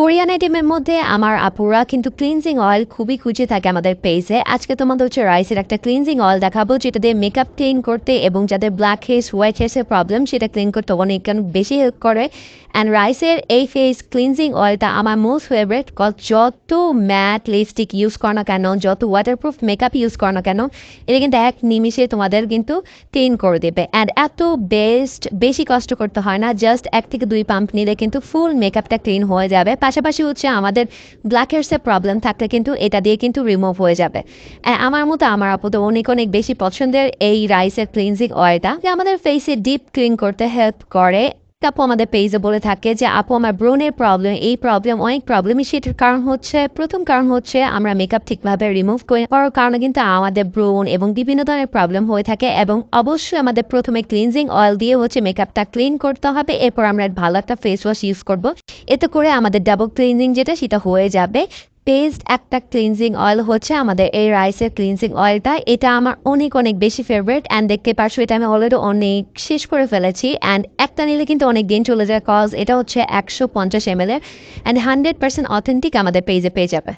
Korean আইটেমের মধ্যে আমার আপুরা কিন্তু ক্লিনজিং অয়েল খুবই খুঁজে থাকে আমাদের পেজে আজকে তোমাদের হচ্ছে রাইসের একটা ক্লিনজিং অয়েল দেখাবো, যেটা দিয়ে মেকআপ ক্লিন করতে এবং যাদের ব্ল্যাক হেস হোয়াইট হেসের প্রবলেম সেটা ক্লিন করতে অনেক বেশি হেল্প করে। অ্যান্ড রাইসের এই ফেস ক্লিনজিং অয়েলটা আমার মোস্ট ফেভারিট যত ম্যাট লিপস্টিক ইউজ করো না কেন, যত ওয়াটারপ্রুফ মেকআপ ইউজ করো না কেন, এটা কিন্তু এক নিমিষে তোমাদের কিন্তু ক্লিন করে দেবে। অ্যান্ড এত বেস্ট বেশি কষ্ট করতে হয় না জাস্ট এক থেকে দুই পাম্প নিলে কিন্তু ফুল মেকআপটা ক্লিন হয়ে যাবে। পাশাপাশি হচ্ছে আমাদের ব্ল্যাক হেয়ার্সের প্রবলেম থাকলে কিন্তু এটা দিয়ে কিন্তু রিমুভ হয়ে যাবে। আমার মতো আমার আপু তো অনেক অনেক বেশি পছন্দের এই রাইসের ক্লিনজিং অয়েলটা আমাদের ফেসে ডিপ ক্লিন করতে হেল্প করে আপু আমাদের পেজে বলে থাকে যে, আপু, আমার ব্রোনের প্রবলেম এই প্রবলেম অনেক প্রবলেমই সেটার কারণ হচ্ছে, প্রথম কারণ হচ্ছে আমরা মেকআপ ঠিকভাবে রিমুভ করে করার কারণে কিন্তু আমাদের ব্রোন এবং বিভিন্ন ধরনের প্রবলেম হয়ে থাকে এবং অবশ্যই আমাদের প্রথমে ক্লিনজিং অয়েল দিয়ে হচ্ছে মেকআপটা ক্লিন করতে হবে, এরপর আমরা ভালো একটা ফেস ওয়াশ ইউজ করব। এতে করে আমাদের ডাবল ক্লিনজিং যেটা, সেটা হয়ে যাবে। পেস্ট একটা ক্লিনজিং অয়েল হচ্ছে আমাদের এই রাইসের ক্লিনজিং অয়েলটা এটা আমার অনেক অনেক বেশি ফেভারিট অ্যান্ড দেখতে পারছ, এটা আমি অলরেডি অনেক শেষ করে ফেলেছি। অ্যান্ড একটা নিলে কিন্তু অনেক দিন চলে যায় কজ এটা হচ্ছে একশো পঞ্চাশ এম এল এর অ্যান্ড হান্ড্রেড পার্সেন্ট অথেন্টিক আমাদের পেজে পেয়ে যাবে।